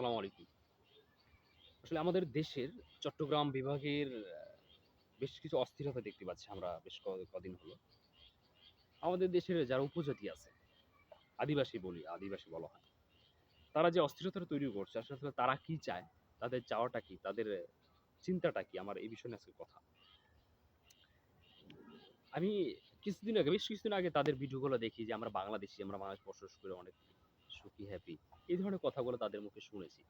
আসসালামু আলাইকুম। আসলে আমাদের দেশের চট্টগ্রাম বিভাগের বেশ কিছু অস্থিরতা দেখতে পাচ্ছি আমরা বেশ কদিন হলো। আমাদের দেশের যারা উপজাতি আছে, আদিবাসী বলি, আদিবাসী বলা হয়, তারা যে অস্থিরতা তৈরি করছে, আসলে তারা কি চায়, তাদের চাওয়াটা কি, তাদের চিন্তাটা কি, আমার এই বিষয়ে আজকে কথা। আমি কিছুদিন আগে, বেশ কিছুদিন আগে তাদের ভিডিওগুলো দেখি যে আমরা বাংলাদেশি, আমরা বাংলাদেশ বসবাস করে অনেক সুখী হ্যাপি এই ধরনের কথাগুলো তাদের মুখে শুনেছি।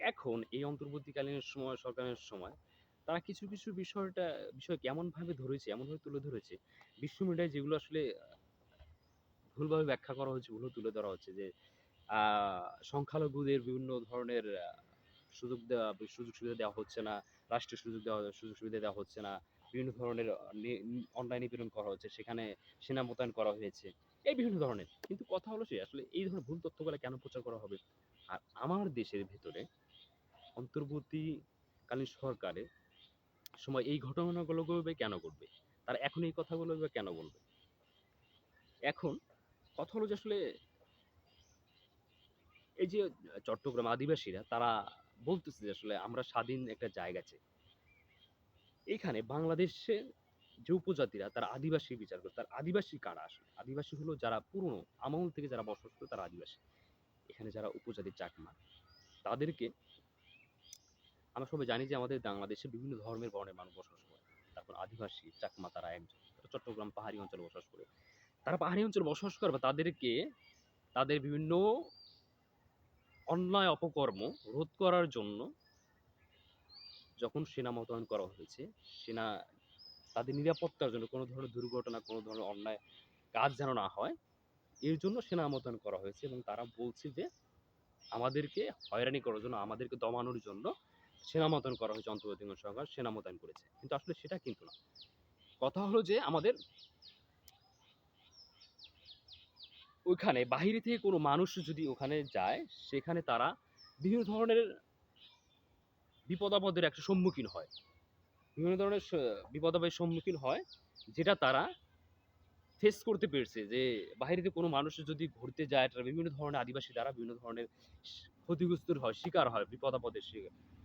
এখন এই অন্তর্বর্তীকালীন সময়, সরকারের সময় তারা কিছু কিছু বিষয়টা বিষয় কেমনভাবে ধরেছে, এমনভাবে তুলে ধরেছে, বিশ্ব মিডিয়ায় যেগুলো আসলে ভুলভাবে ব্যাখ্যা করা হচ্ছে ভুল তুলে ধরা হচ্ছে যে সংখ্যালঘুদের বিভিন্ন ধরনের সুযোগ দেওয়া, সুযোগ সুবিধা দেওয়া হচ্ছে না, রাষ্ট্রীয় সুযোগ দেওয়া, সুযোগ সুবিধা দেওয়া হচ্ছে না। বিভিন্ন ধরনের অনলাইন নিপীড়ন করা হচ্ছে সেখানে সেনা মোতায়েন করা হয়েছে, এই বিভিন্ন ধরনের। কিন্তু কথা হলো সে আসলে এই ধরনের ভুল তথ্যগুলো কেন প্রচার করা হবে? আর আমার দেশের ভেতরে অন্তর্বর্তীকালীন সরকারের সময় এই ঘটনাগুলো কেন ঘটবে? তারা এখন এই কথাগুলো কেন বলবে? এখন কথা হলো যে আসলে এই যে চট্টগ্রাম আদিবাসীরা, তারা বলতেছে যে আসলে আমরা স্বাধীন একটা জায়গা চাই। এইখানে বাংলাদেশে যে উপজাতিরা, তারা আদিবাসী বিচার করে, তার আদিবাসী কারা আসলে? আদিবাসী হলো যারা পুরনো, আমল থেকে যারা বসবাস করে তারা আদিবাসী। এখানে যারা উপজাতি চাকমা তাদেরকে আমরা সবাই জানি যে আমাদের বাংলাদেশে বিভিন্ন ধর্মের বর্ণের মানুষ বসবাস করে। তারপর আদিবাসী চাকমা তারা একজন চট্টগ্রাম পাহাড়ি অঞ্চলে বসবাস করে। তারা পাহাড়ি অঞ্চলে বসবাস করে, বা তাদেরকে তাদের বিভিন্ন অন্যায় অপকর্ম রোধ করার জন্য যখন সেনা মোতায়েন করা হয়েছে, সেনা তাদের নিরাপত্তার জন্য কোনো ধরনের দুর্ঘটনা, কোনো ধরনের অন্যায় কাজ যেন না হয়, এর জন্য সেনা মোতায়েন করা হয়েছে এবং তারা বলছে যে, আমাদেরকে হয়রানি করার জন্য, আমাদেরকে দমানোর জন্য সেনা মোতায়েন করা হয়েছে অন্তর্বর্তীকালীন সরকার সেনা মোতায়েন করেছে। কিন্তু আসলে সেটা কিন্তু না। কথা হলো যে, আমাদের ওইখানে, বাহিরে থেকে কোনো মানুষ যদি ওখানে যায়, সেখানে তারা বিভিন্ন ধরনের বিপদাপদের একটা সম্মুখীন হয়। বিভিন্ন ধরনের বিপদাপদের সম্মুখীন হয়, যেটা তারা ফেস করতে পেরেছে যে বাইরে কোনো মানুষ যদি ঘুরতে যায়, তারা বিভিন্ন ধরনের আদিবাসী দ্বারা বিভিন্ন ধরনের ক্ষতিগ্রস্ত হয়, শিকার হয় বিপদাপদের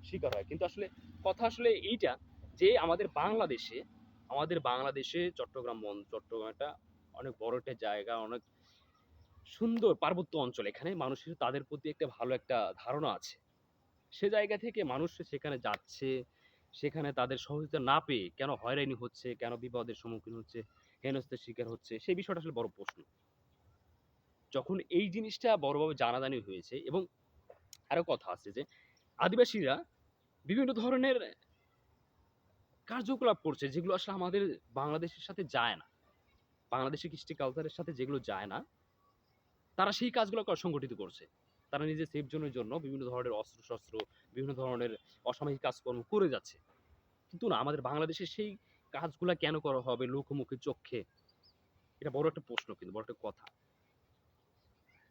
শিকার হয়। কিন্তু আসলে কথা আসলে এইটা যে, আমাদের বাংলাদেশে আমাদের বাংলাদেশে চট্টগ্রাম বন- চট্টগ্রাম একটা অনেক বড় একটা জায়গা, অনেক সুন্দর পার্বত্য অঞ্চল। এখানে মানুষের, তাদের প্রতি একটা ভালো একটা ধারণা আছে। সে জায়গা থেকে মানুষ সেখানে যাচ্ছে, সেখানে তাদের সহযোগিতা না পেয়ে কেন হয়রানি হচ্ছে, কেন বিপদের সম্মুখীন হচ্ছে, হেনস্থার শিকার হচ্ছে, সেই বিষয়টা আসলে বড় প্রশ্ন। যখন এই জিনিসটা বড়ভাবে জানাজানি হয়েছে এবং আরও কথা আছে যে, আদিবাসীরা বিভিন্ন ধরনের কার্যকলাপ করছে যেগুলো আসলে আমাদের বাংলাদেশের সাথে যায় না। বাংলাদেশের কৃষ্টি কালচারের সাথে যেগুলো যায় না, তারা সেই কাজগুলোকে সংগঠিত করছে। তারা নিজের সেফ জোনের জন্য বিভিন্ন ধরনের অস্ত্র শস্ত্র বিভিন্ন ধরনের অসামরিক কাজকর্ম করে যাচ্ছে। কিন্তু না, আমাদের বাংলাদেশে সেই কাজগুলা কেন করা হবে লোকমুখে চোখে? এটা বড় একটা প্রশ্ন কিন্তু, বড় একটা কথা।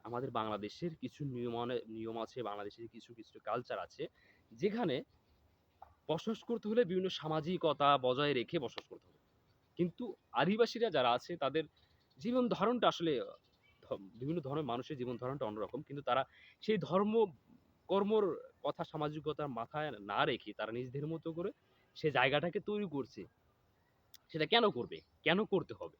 আমাদের বাংলাদেশের কিছু নিয়ম নিয়ম আছে, বাংলাদেশের কিছু কিছু কালচার আছে, যেখানে বসবাস করতে হলে বিভিন্ন সামাজিকতা বজায় রেখে বসবাস করতে হবে। কিন্তু আদিবাসীরা যারা আছে, তাদের জীবন ধারণটা আসলে বিভিন্ন ধর্মের মানুষের জীবন ধারণটা অন্যরকম, কিন্তু তারা সেই ধর্ম, কর্মর কথা সামাজিকতার মাথায় না রেখে তারা নিজেদের মতো করে সে জায়গাটাকে তৈরি করছে। সেটা কেন করবে? কেন করতে হবে?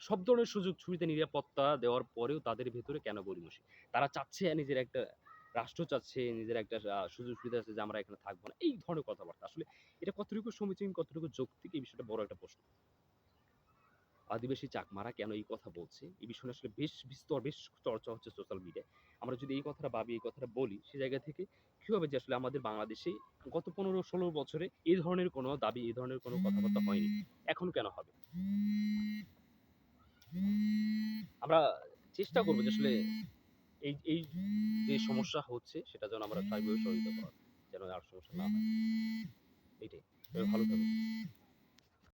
সব ধরনের সুযোগ সুবিধা, নিরাপত্তা দেওয়ার পরেও তাদের ভেতরে কেন গরিমসি তারা চাচ্ছে নিজের একটা রাষ্ট্র চাচ্ছে, নিজের একটা সুযোগ সুবিধা আছে যে আমরা এখানে থাকব না। এই ধরনের কথাবার্তা। আসলে এটা কতটুকু সমীচীন, কতটুকু যৌক্তিক এই বিষয়টা বড় একটা প্রশ্ন। আদিবাসী চাকমারা কেন এই কথা বলছে? এই বিষয়ে আসলে বেশ বিস্তর, বেশ চর্চা হচ্ছে সোশ্যাল মিডিয়ায় আমরা যদি এই কথাটা ভাবি, এই কথাটা বলি, সে জায়গা থেকে কি হবে যে আসলে আমাদের বাংলাদেশে গত পনেরো, ষোলো বছরে এই ধরনের কোনো দাবি এই ধরনের কোনো কথাবার্তা হয়নি। এখন কেন হবে? আমরা চেষ্টা করব যে আসলে এই এই যে সমস্যা হচ্ছে, সেটা যেন আমরা সহযোগিতা করার, যেন আর সমস্যা না হয়। এইটাই। ভালো থাকুন।